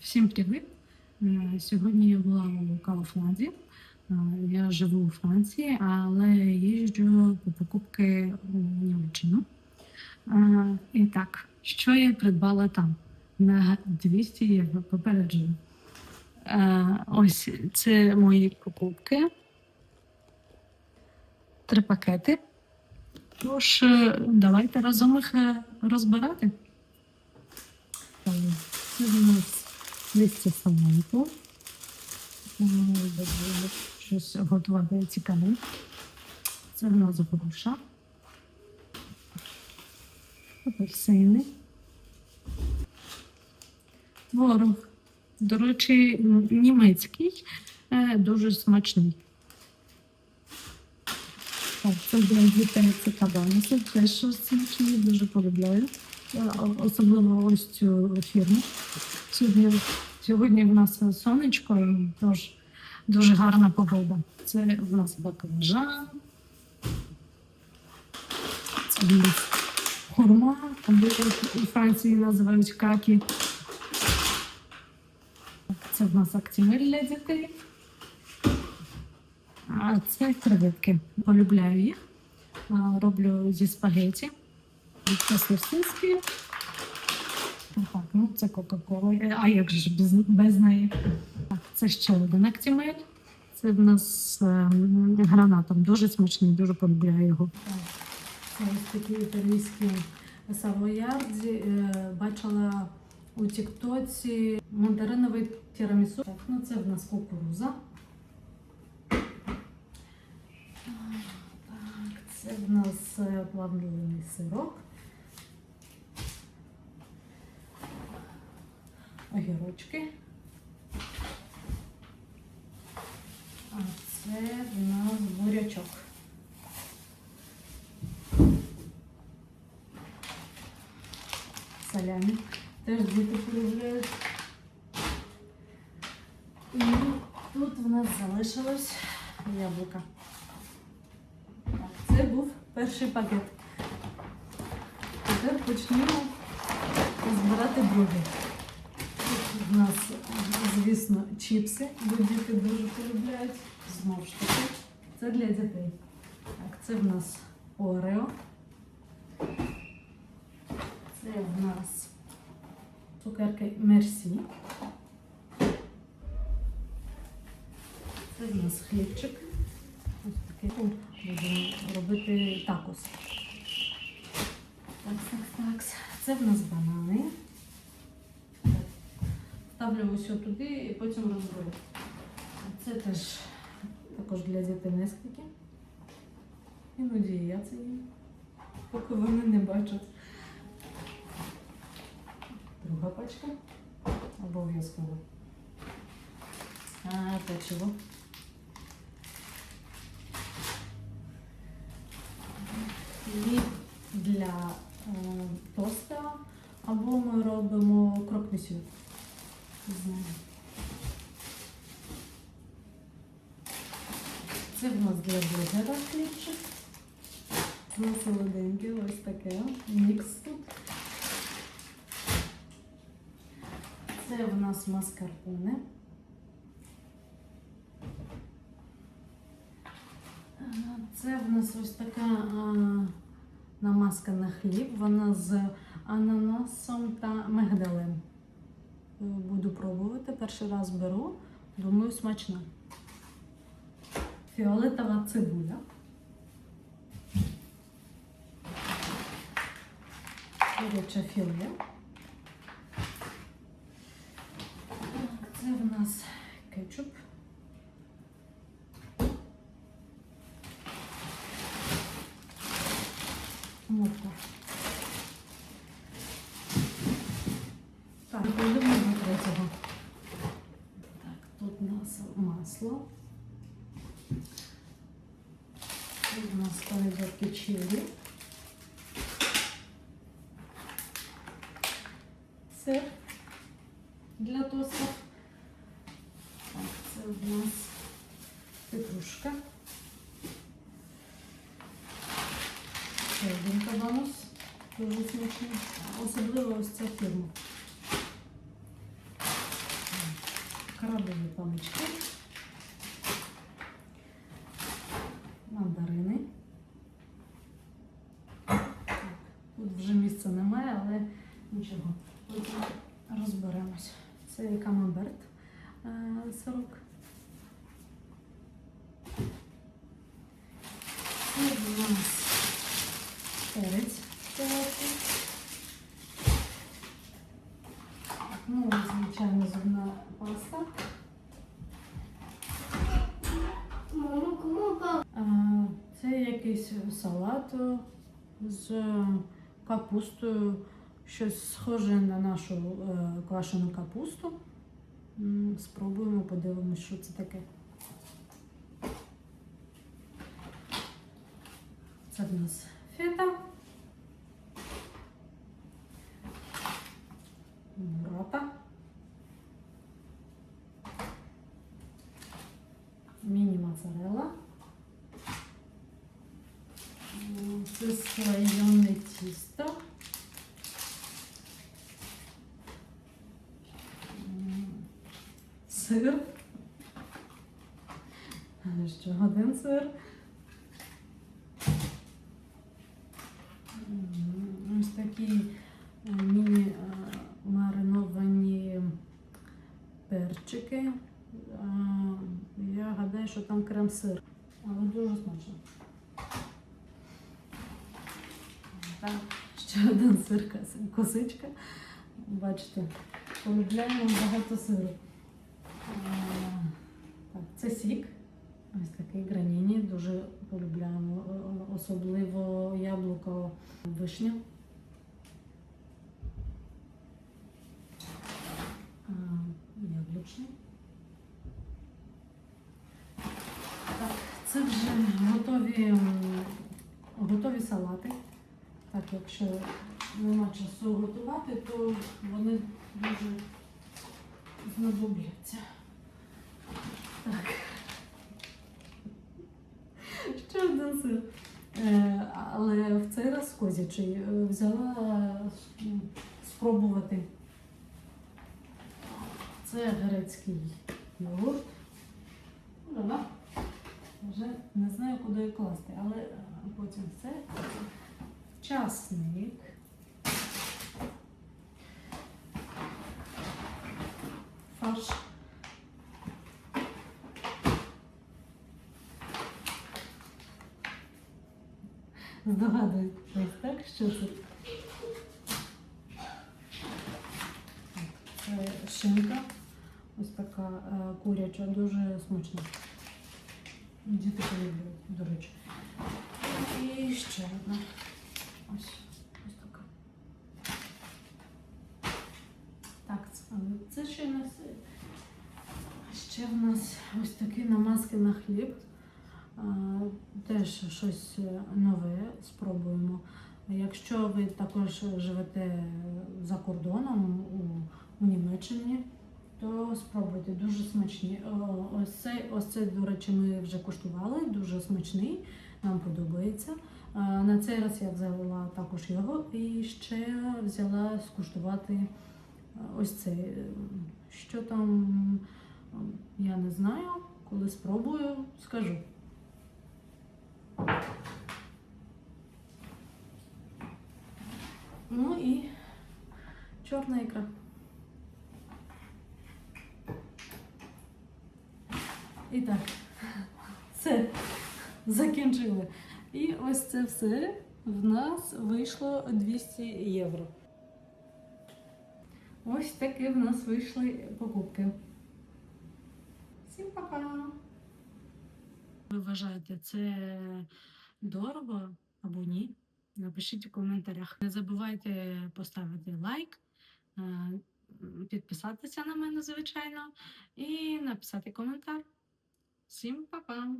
Всім привіт! Е, Сьогодні я була у Кауфланді. Е, Я живу у Франції, але їжджу по покупки у Німеччину. Е, І так, що я придбала там? На 200 євро попереджую. Ось це мої покупки. Три пакети. Тож, давайте разом їх розбирати. Нас листя добре, Щось готувати цікаве. Це в нас груша. Апельсини. Творог. До речі, німецький, е, дуже смачний. Так, це для дітей це кабаниси, теж щось смачне, дуже полюбляю. Особливо ось цю фірму. Сьогодні, сьогодні в нас сонечко, тож дуже гарна погода. Це в нас баклажан. Це в хурма, або у Франції називають какі. Це в нас актимель для дітей. А це креветки. Полюбляю їх. Роблю зі спагеті. Це сосиски. Так, ну це Кока-Кола. Е, А як же без, без неї? Так, це ще один актимель. Це в нас ем, гранатом. Дуже смачний, дуже полюбляю його. Це ось такі італійські савоярді. Е, Бачила у Тіктоці мандариновий тірамісу. Так, ну це в нас кукуруза. Так, це в нас е, плавлений сирок. Огірочки. А це в нас бурячок. Салямі. Теж діти полюбляють. І тут в нас залишилось яблука. Це був перший пакет. Тепер почнемо збирати другий. В нас, звісно, чіпси, бо діти дуже полюбляють. Знову ж таки, це для дітей. Так, це в нас Орео. Це в нас цукерки Мерсі. Це в нас хлібчик. Ось такий. Будемо робити такос. Так, так, так. Це в нас банани. Ставлю все туди і потім розберу. Це теж також для дітей нескільки. Іноді я це їм, поки вони не бачать. Друга пачка. Обов'язково. А, печиво. Хліб для е, тоста. Або ми робимо кроквісю. Не знаю. Це в нас для блогера хлібчик. Це солоденький, ось таке. Мікс тут. Це в нас маскарпоне. Це в нас ось така а, намазка на хліб. Вона з ананасом та мигдалем. Е, Буду пробувати. Перший раз беру. Думаю, смачно. Фіолетова цибуля. Куряче філе. Так, Це в нас кетчуп. Морква. Так, перейдемо до третього. Так, тут у нас масло. У нас помідорки чилі. Сир для тостів. Так, це у нас петрушка. Ще один кабанус. Дуже смачний. Особливо ось ця фірма. крабові палички, мандарини. Так, Тут вже місця немає, але нічого. Розберемось. Це камамберт е, сирок. Це в нас перець солодкий. Ну, звичайно, зубна паста. А, Це якийсь салат е, з капустою, щось схоже на нашу е, квашену капусту. Спробуємо, подивимось, що це таке. Це в нас фета. Бурата. Міні-моцарелла. Це слоєне тісто. М, Сир. Ще один сир. Ось такі е, міні е, перчики. Я гадаю, що там крем-сир, але дуже смачно. Так, ще один сир косичка. Бачите, полюбляємо багато сиру. Це сік. Ось такий граніні, дуже полюбляємо, особливо яблуко вишня. Так, це вже готові, готові салати. Так, якщо нема часу готувати, то вони дуже знадобляться. Так. Ще один сир. Е, але в цей раз козячий. Е, Взяла е, спробувати. Це грецький йогурт. Вже не знаю, куди класти, але потім це часник. Фарш. Здогадуєтесь, так? Що це? Це шинка. Ось така е, куряча, дуже смачна. Діти полюбляють, до речі. І ще одна. Ось, ось така. Так, це ще в нас. Ще в нас ось такі намазки на хліб. Теж щось нове спробуємо. Якщо ви також живете за кордоном у, у Німеччині, то спробуйте дуже смачні. Ось цей, ось цей, до речі, ми вже куштували, дуже смачний, нам подобається. На цей раз я взяла також його і ще взяла скуштувати ось цей. Що там, я не знаю, коли спробую, скажу. Ну і чорна ікра. І так, все, закінчили. І ось це все в нас вийшло 200 євро. Ось такі в нас вийшли покупки. Всім па-па! Ви вважаєте, це дорого або ні? Напишіть у коментарях. Не забувайте поставити лайк, е, підписатися на мене, звичайно, і написати коментар. Всім па-па!